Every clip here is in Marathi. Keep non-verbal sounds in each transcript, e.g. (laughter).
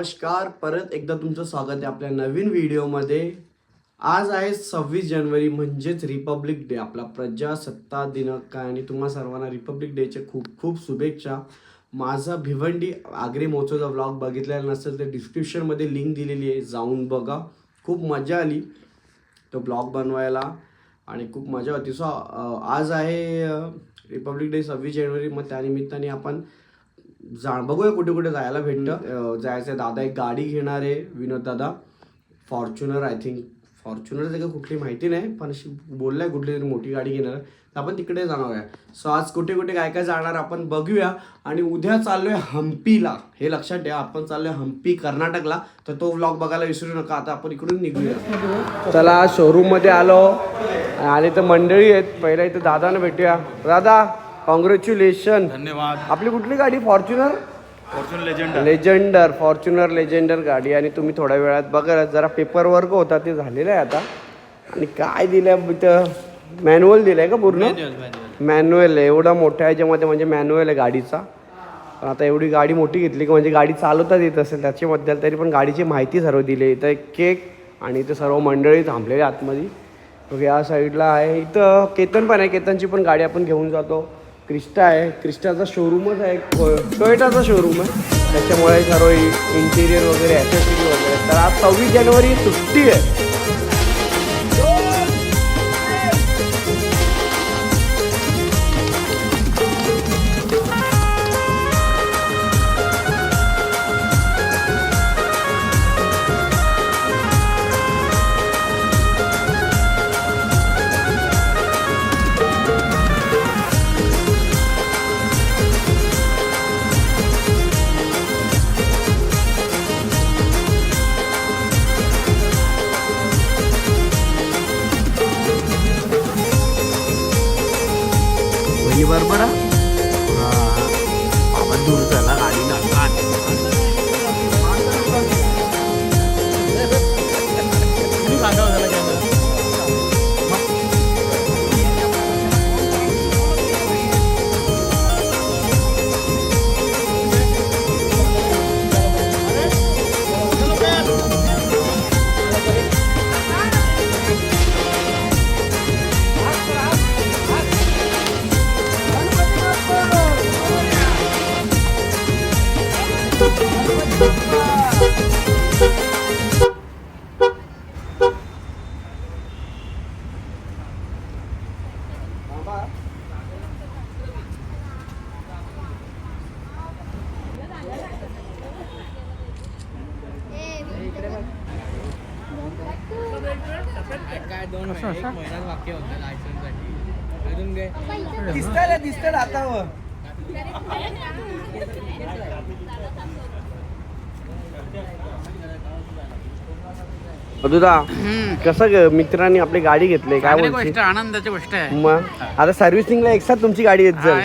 नमस्कार. परत एकदा तुमचं स्वागत आहे आपल्या नवीन व्हिडिओमध्ये. आज आहे सव्वीस जानेवारी म्हणजेच रिपब्लिक डे आपला प्रजासत्ताक दिनांक आहे आणि तुम्हा सर्वांना रिपब्लिक डेच्या खूप खूप शुभेच्छा. माझा भिवंडी आग्रे महोत्सवचा ब्लॉग बघितलेला नसेल तर डिस्क्रिप्शनमध्ये लिंक दिलेली आहे जाऊन बघा. खूप मजा आली तो ब्लॉग बनवायला. आणि खूप मजा होती. सो आज आहे रिपब्लिक डे सव्वीस जानेवारी. मग त्यानिमित्ताने आपण जा बघूया कुठे कुठे जायला भेटतं. जायचं दादा एक गाडी घेणार आहे विनोद दादा. फॉर्च्युनर आय थिंक फॉर्च्युनर का कुठली माहिती नाही पण अशी बोललाय कुठली तरी मोठी गाडी घेणार आहे. तर आपण तिकडे जाणार आहे सो आज कुठे कुठे काय काय जाणार आपण बघूया. आणि उद्या चाललोय हम्पीला हे लक्षात ठेवा आपण चाललोय हम्पी कर्नाटकला. तर तो व्लॉग बघायला विसरू नका. आता आपण इकडून निघूया. चला शोरूममध्ये आलो. आले तर मंडळी आहेत. पहिला इथं दादानं भेटूया. दादा कॉंग्रॅच्युलेशन धन्यवाद. आपली कुठली गाडी? Fortuner Fortune legend Legender Fortuner Legender गाडी. आणि तुम्ही थोड्या वेळात बघा जरा पेपर वर्क होता ते झालेलं आहे आता. आणि काय दिलंय इथं? मॅन्युअल दिलंय का पूर्ण? मॅन्युअल आहे. एवढा मोठ्या ह्याच्यामध्ये म्हणजे मॅन्युअल आहे गाडीचा. पण आता एवढी गाडी मोठी घेतली की म्हणजे गाडी चालवताच येत असेल. त्याच्याबद्दल तरी पण गाडीची माहिती सर्व दिली आहे. इथं एक केक आणि इथं सर्व मंडळी थांबलेले आतमध्ये. मग या साईडला आहे. इथं केतन पण आहे. केतनची पण गाडी आपण घेऊन जातो. क्रिस्टा आहे. क्रिस्टाचा शोरूमच आहे. टोयोटाचा शोरूम आहे. त्याच्यामुळे सर्व इंटिरियर वगैरे ॲसेसरी वगैरे. तर आज सव्वीस जानेवारी सुट्टी आहे. दिसतंय दिसतंय हातावर मधुदा कसं ग मित्रांनी आपली गाडी घेतली काय चांगली बोलते? गोष्ट आनंदाची गोष्ट आहे. मग आता सर्व्हिसिंगला एक साथ तुमची गाडी येत हा, जाईल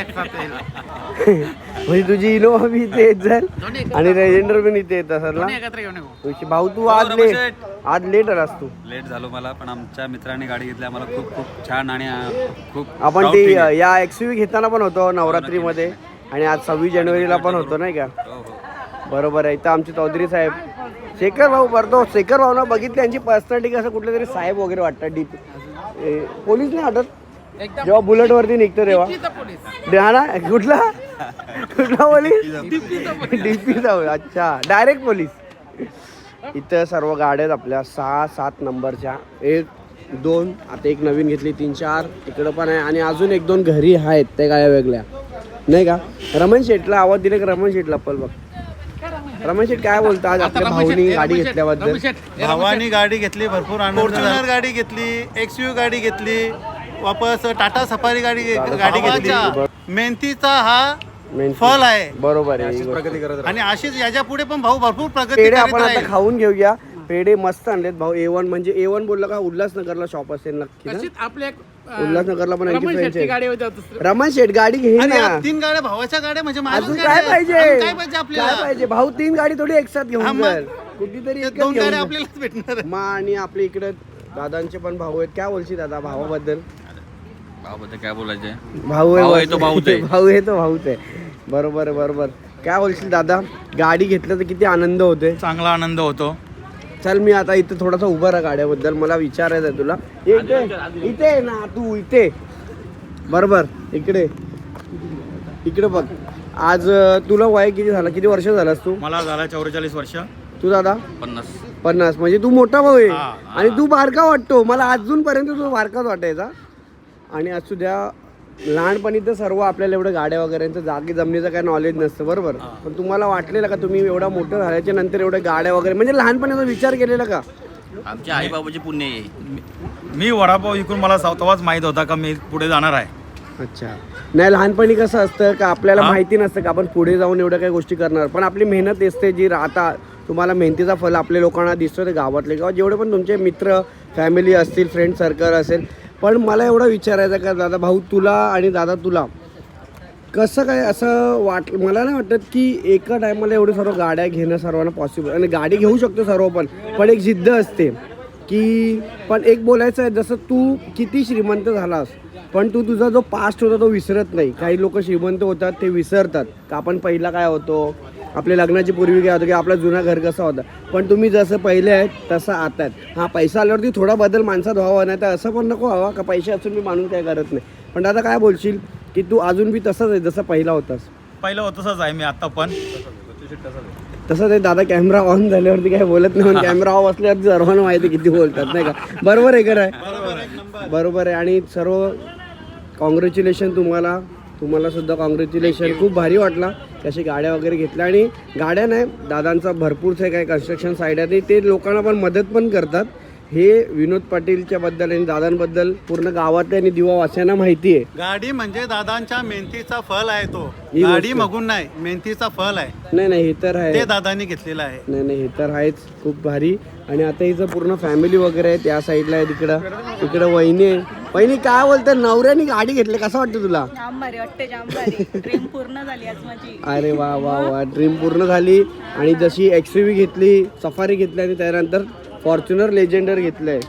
येईल. म्हणजे तुझी इनोवा बी इथे येत जाईल. दोन्ही एकत्र- आणि रेजेंडर पण इथे येत असेल ना? दोन्ही एकत्र घेऊन येऊ. तुझी भाऊ तू आज बरोबर, लेट. आज लेट आलास तू. लेट झालो मला पण आमच्या मित्रांनी गाडी घेतली आम्हाला खूप खूप छान आणि अं, खूप आपण proud ती आहे. या एक्सयूव्ही घेताना पण होतो नवरात्रीमध्ये. आणि आज सव्वीस जानेवारीला पण होतो नाही का? हो हो. बरोबर आहे. इथं आमचे चौधरी साहेब शेखर भाऊ करतो शेखर भाऊ ना बघितली यांची पर्सनॅलिटी कसं कुठले तरी साहेब वगैरे वाटतात. डीप. पोलीस नाही वाटत जेव्हा बुलेट वरती निघतो तेव्हा. ना कुठला? कुठला पोलीस? (laughs) डीपीचा अच्छा डायरेक्ट पोलीस. इथं सर्व गाड्या आहेत आपल्या. सहा सात नंबरच्या. एक दोन आता एक नवीन घेतली तीन चार. इकडं पण आहे. आणि अजून एक दोन घरी आहेत त्या गाड्या वेगळ्या. नाही का? रमण शेटला आवाज दिले की रमण शेटला पल बघ. रमण शेट काय बोलता आज आपल्या भाऊनी गाडी घेतल्याबद्दल? भावानी गाडी घेतली भरपूर फॉर्च्युनर गाडी घेतली एक्सयू गाडी घेतली वापस टाटा सफारी गाडी गाडी घेतली. मेहनतीचा हा फल आहे. बरोबर आहे. ही. आणि अशीच याच्यापुढे पण भाऊ भरपूर प्रगती पेढे करीत आपण आता राहील खाऊन घेऊया. पेढे मस्त आणलेत भाऊ. ए वन म्हणजे ए वन बोललं का उल्हासनगरला शॉप असेल नक्की ना? तशीच आपले एक उल्हासनगरला पण रमण गाडी होती रमण शेठ गाडी घे अरे ना. या तीन गाड्या भावाच्या गाड्या म्हणजे माझ्याच अजून गाड्या काय आहेत. पाहिजे? अजून काय पाहिजे काय आपल्याला पाहिजे? भाऊ तीन गाडी थोडी एक साथ हा, घेऊन मग. कुठेतरी ते एकच दोन घेऊन गाड्या जा. आपल्यालाच भेटणार. मा आणि आपल्या इकडे दादांचे पण भाऊ आहेत. काय बोलशील दादा भावाबद्दल? भावाबद्दल काय बोलायचे भाऊ भाऊ आहे तो भाऊच आहे. (laughs) भाऊ आहे तो भाऊच आहे. बरोबर आहे बरोबर. काय बोलशील दादा? गाडी घेतलं तर किती आनंद होते चांगला आनंद होतो. चल मी आता इथे थोडासा उभा राहा गाड्याबद्दल. मला विचारायचं आहे तुला इथे इथे ना तू इथे. बरोबर. इकडे. इकडे बघ. आज तुला वय किती झालं? किती वर्ष झालास तू? मला झाला चौवेचाळीस वर्ष. तू दादा? पन्नास. पन्नास. म्हणजे तू मोठा भाऊ आहे. आणि तू बारका वाटतो. मला अजूनपर्यंत तू बारकाच वाटायचा. आणि असू द्या लहानपणी तर सर्व आपल्याला एवढं गाड्या वगैरेचं जागी जमिनीचं काय नॉलेज नसतं बरोबर? पण तुम्हाला वाटलेलं का तुम्ही एवढा मोठं झाल्याच्यानंतर एवढ्या गाड्या वगैरे म्हणजे लहानपणीचा विचार केलेला का? आमच्या आई बाबाचे पुण्य आहे. मी वडापाव विकून मला तेव्हाच माहीत होता का मी पुढे जाणार आहे. अच्छा. नाही लहानपणी कसं असतं का आपल्याला? माहिती नसतं का आपण पुढे जाऊन एवढ्या काही गोष्टी करणार? पण आपली मेहनत असते जी राहता तुम्हाला मेहनतीचा फल आपल्या लोकांना दिसतो ते गावातले किंवा जेवढे पण तुमचे मित्र फॅमिली असतील फ्रेंड सर्कल असेल पण मला एवढं विचारायचं का दादा भाऊ तुला आणि दादा तुला कसं काय असं वाट मला नाही वाटत की एका टायमाला एवढे सर्व गाड्या घेणं सर्वांना पॉसिबल आणि गाडी घेऊ शकतो सर्व पण पण एक जिद्द असते की पण एक बोलायचं आहे जसं तू किती श्रीमंत झालास पण तू तुझा जो पास्ट होता तो विसरत नाही. काही लोक श्रीमंत होतात ते विसरतात. का आपण पहिला काय होतो? आपल्या लग्नाची पूर्वी काय होतं की आपला जुना घर कसा होता. पण तुम्ही जसं पहिले आहेत तसं आता आहेत. हा पैसा आल्यावरती थोडा बदल माणसात व्हावा नाही तर असं पण नको व्हावा का पैसे असून मी मानून काय करत नाही. पण दादा काय बोलशील की तू अजून बी तसंच आहे जसं पहिला होतास? पहिलं होतच आहे मी आता पण. तसं ते दादा कॅमेरा ऑन झाल्यावरती काय बोलत नाही कॅमेरा ऑफ असल्यावरती सर्वांना माहिती किती बोलतात नाही का? बरोबर आहे खरं आहे बरोबर आहे. आणि सर्व कॉंग्रॅच्युलेशन तुम्हाला. तुम्हाला सुद्धा कॉंग्रॅच्युलेशन खूप भारी वाटला. कशी गाड्या वगैरे घेतल्या आणि गाड्या नाही दादांचा भरपूरचे काही कन्स्ट्रक्शन साईड आहे. ते लोकांना पण मदत पण करतात. हे विनोद पाटीलच्या बद्दल आणि दादांबद्दल पूर्ण गावातल्या आणि दिवावासियांना माहिती आहे. गाडी म्हणजे दादांच्या मेहनतीचा फल आहे तो. ही गाडी गोष्ट. मगून नाही मेहनतीचा फल आहे. नाही नाही हे तर आहे. ते दादांनी घेतलेलं आहे. नाही नाही हे तर आहेच खूप भारी. आणि आता हिचं पूर्ण फॅमिली वगैरे आहे त्या साईडला आहे तिकडं तिकडं वहिनी आहे. वहिनी काय बोलते? नवऱ्याने गाडी घेतली कसं वाटतं तुला? जाम भारी वाटते जाम भारी. ड्रीम पूर्ण झाली आज माझी. अरे वा वा वा ड्रीम पूर्ण झाली. आणि जशी एक्स घेतली सफारी घेतली आणि त्यानंतर फॉर्च्युनर लेजेंडर घेतलंय.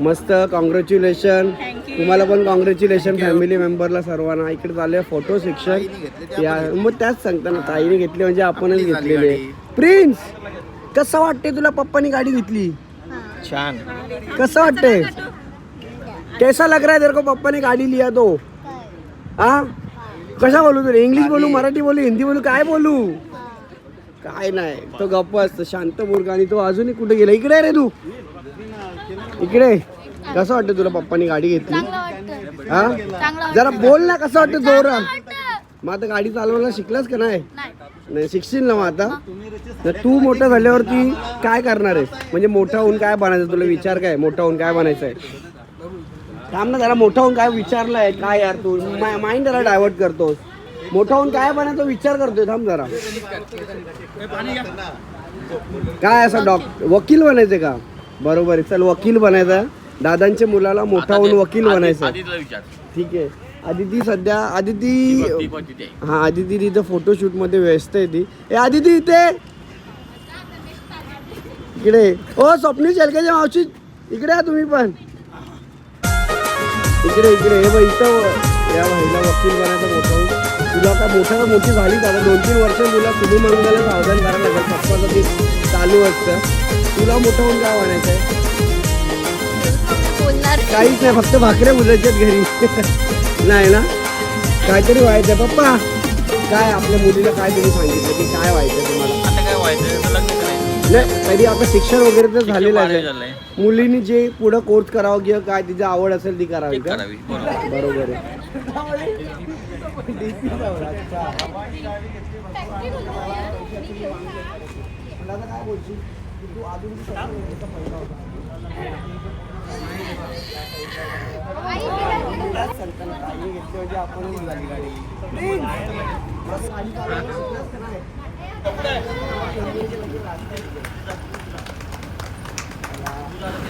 मस्त कॉंग्रॅच्युलेशन तुम्हाला पण कॉंग्रॅच्युलेशन फॅमिली मेंबरला सर्वांना. इकडे चालले फोटो सेक्शन या मग त्याच सांगता ना ताईने घेतली म्हणजे आपणच घेतलेले. प्रिन्स कसं वाटते तुला पप्पानी गाडी घेतली? छान. कसं वाटतंय? कैसा लग रहा है तेरे को पप्पा ने गाड़ी लिया तो? हाँ? कशा बोलू तुला? इंग्लिश बोलू मराठी बोलू हिंदी बोलू काय बोलू? काय नाही. तो गप्प असतो शांत मुर्गा आणि तो अजूनही कुठे गेला? इकडे रे तू. इकडे. कसं वाटतं तुला पप्पानी गाडी घेतली? हा? जरा बोल ना कसं वाटतं जोरा मग आता गाडी चालवायला शिकलास का नाही? नाही. शिकशील ना मग आता? तर तू मोठा झाल्यावरती काय करणार आहेस? म्हणजे मोठा होऊन काय बनायचं? तुला विचार काय? मोठा होऊन काय बनायचं आहे? थांब ना जरा मोठा होऊन काय विचारलंय? काय यार तू? माइंड जरा डायव्हर्ट करतोस. मोठा होऊन काय बनायचा विचार करतोय थांब जरा. काय असं डॉक वकील बनायचं का? बरोबर आहे. चल वकील बनायचा दादांच्या मुलाला मोठा होऊन वकील बनायचं ठीक आहे. आदिती सध्या आदिती तिथे हा आदिती तिथं फोटोशूटमध्ये व्यस्त आहे ती. ए आदिती इथे! इकडे ओ स्वप्नी शेलकेच्या मावशी इकडे या तुम्ही पण. इकडे इकडे. हे बघ इथं या भाईला वकील बनायचं मोठा होऊन. तुला काय मोठं तर मोठी झाली आता दोन तीन वर्ष तुला तुम्ही मंगला सावधान करायला लागेल पप्पाचं ते चालू असतं. तुला मोठं होऊन काय बनायचं आहे काहीच नाही फक्त भाकऱ्या बुजायच्यात घरी. नाही ना? काहीतरी व्हायचं पप्पा काय आपल्या मुलीला काय तुम्ही सांगितलं? की काय व्हायचं तुम्हाला? आता काय व्हायचं नाही तरी आता शिक्षण वगैरे तर झालेलं आहे. मुलीने जे पुढं कोर्स करावं किंवा काय तिची आवड असेल ती करावी ती का करावी बरोबर बरोबर आहे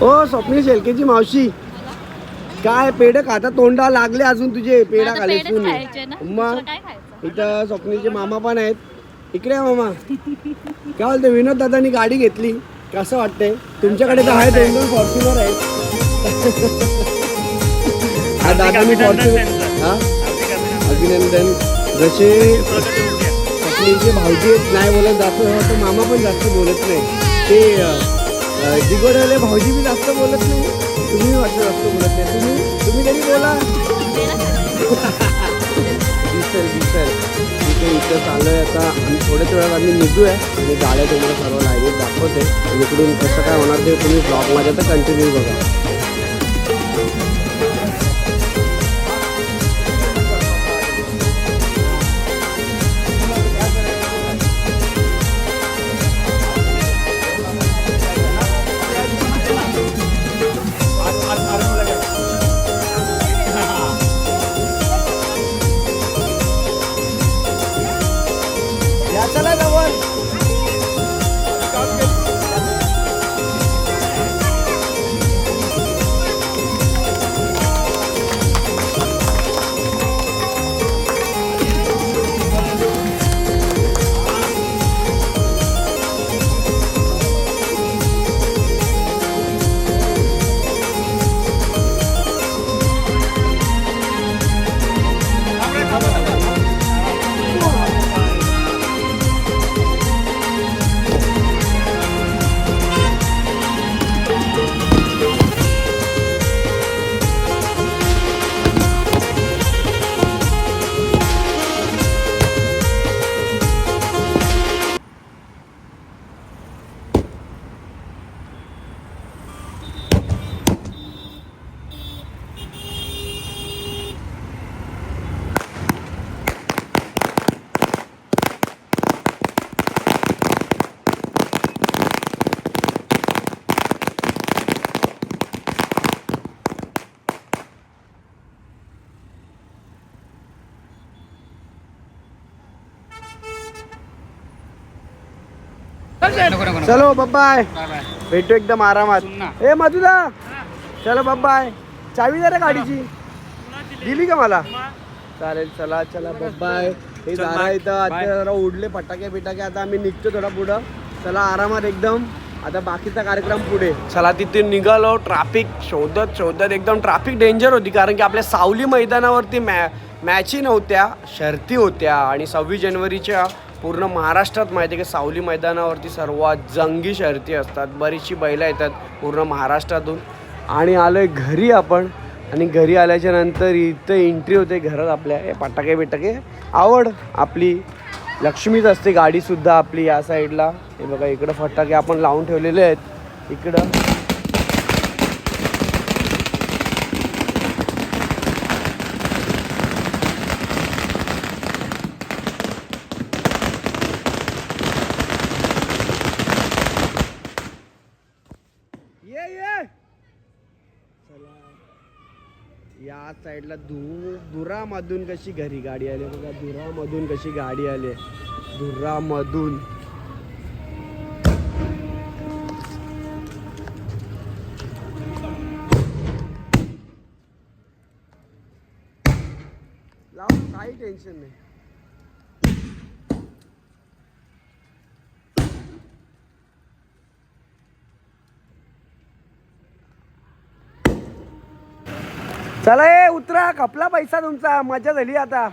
ओ स्वप्नील शेलकेची मावशी. काय पेढ खाता? तोंडा लागले अजून तुझे पेढा खाले मग खायचं. इथं स्वप्नीचे मामा पण आहेत. इकडे आहे मामा. काय बोलते विनोद दादानी गाडी घेतली. कसं वाटतंय? तुमच्याकडे तर आहे दोन दोन फॉर्च्युनर आहेत. (laughs) हा दादानी फॉर्च्युनर हा? अभिनंदन. जसे स्वप्नीचे भाऊजी आहेत, नाही बोलत जास्त तर मामा पण जास्त बोलत नाही. ते दिगोडवाले भाऊजी बी जास्त बोलत नाही? तुम्ही वाटतं जास्त बोलत नाही. तुम्ही तुम्ही कधी बोला दिसेल दिसेल. इथे इथं चाललोय आता. आम्ही थोड्याच वेळात आम्ही निघू आहे आणि गाड्या तुम्हाला सर्व लाईव्ह दाखवते. आणि इकडून कसं काय होणार ते तुम्ही ब्लॉगमध्ये तर कंटिन्यू बघा. चलो बाय भेटू एकदम आरामात. ए मधुदा चलो बाय चावी जरा गाडीची. दिली का मला? चालेल चला चला बाय हे दारा इथं. आता जरा उडले फटाके बिटाके. आता आम्ही निघतो थोडा पुढं. चला आरामात एकदम. आता बाकीचा कार्यक्रम पुढे. चला तिथे निघालो. ट्रॅफिक शोधत शोधत एकदम ट्रॅफिक डेंजर होती. कारण की आपल्या सावली मैदानावरती मॅ मॅची नव्हत्या शर्ती होत्या. आणि सव्वीस जानेवारीच्या पूर्ण महाराष्ट्रात माहिती आहे की सावली मैदानावरती सर्वात जंगी शर्ती असतात. बरीचशी बैलं येतात पूर्ण महाराष्ट्रातून. आणि आलो आहे घरी आपण. आणि घरी आल्याच्यानंतर इथं एंट्री होते घरात आपल्या. हे पटाके बिटाके. आवड आपली. लक्ष्मीच असते गाडीसुद्धा आपली या साईडला हे बघा इकडं फटाके आपण लावून ठेवलेले आहेत. इकडं ये ये चला या साईडला धू धुरामधून कशी घरी गाडी आली. बघा धुरामधून कशी गाडी आली. धुरामधून लावून काही टेन्शन नाही. चला ए उतरा खपला पैसा तुमचा मजा झाली आता.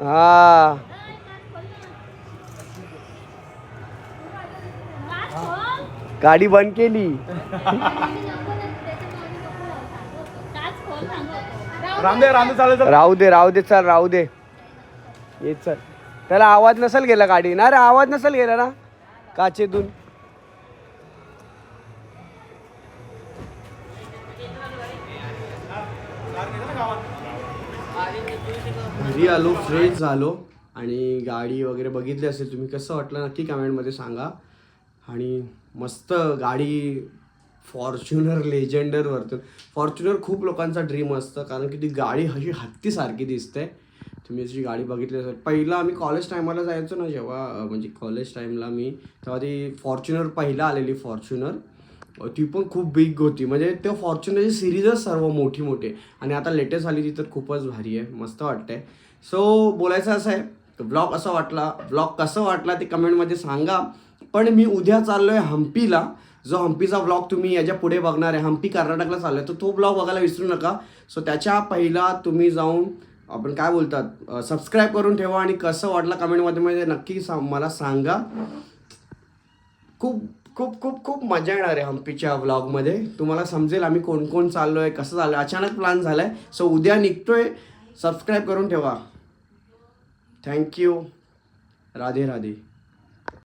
हा. गाडी बंद केली. राहू दे राहू दे चल राहू दे. ये चल. त्याला आवाज नसेल गेला गाडी ना रे आवाज नसेल गेला ना? काचेतून. घरी आलो फ्रेश झालो आणि गाडी वगैरे बघितली असेल तुम्ही कसं वाटलं नक्की कमेंटमध्ये सांगा. आणि मस्त गाडी फॉर्च्युनर लेजेंडरवरती फॉर्च्युनर खूप लोकांचा ड्रीम असतं कारण की ती गाडी अशी हत्तीसारखी दिसते. तुम्ही अशी गाडी बघितली असेल. पहिला आम्ही कॉलेज टायमाला जायचो ना जेव्हा म्हणजे कॉलेज टाईमला मी तेव्हा ती फॉर्च्युनर पहिला आलेली फॉर्च्युनर. ती पण खूप बिग होती. म्हणजे ते फॉर्च्युनरची सिरीजच सर्व मोठी मोठी आहे. आणि आता लेटेस्ट आली ती तर खूपच भारी आहे. मस्त वाटतंय. सो बोलायचं असं आहे ब्लॉग असा वाटला. ब्लॉग कसं वाटला ते कमेंटमध्ये सांगा. पण मी उद्या चाललो आहे हम्पीला जो हम्पीचा ब्लॉग तुम्ही याच्यापुढे बघणार आहे हम्पी कर्नाटकला चाललोय तर तो ब्लॉग बघायला विसरू नका. सो त्याच्या पहिला तुम्ही जाऊन आपण काय बोलतात सबस्क्राईब करून ठेवा आणि कसं वाटलं कमेंटमध्ये नक्की सा मला सांगा. खूप खूप खूप खूप मजा येणार आहे हम्पीच्या व्लॉगमध्ये तुम्हाला समजेल आम्ही कोण कोण चाललो आहे कसं चाललं आहे अचानक प्लॅन झाला आहे सो उद्या निघतोय. सबस्क्राईब करून ठेवा. Thank you Radhe Radhe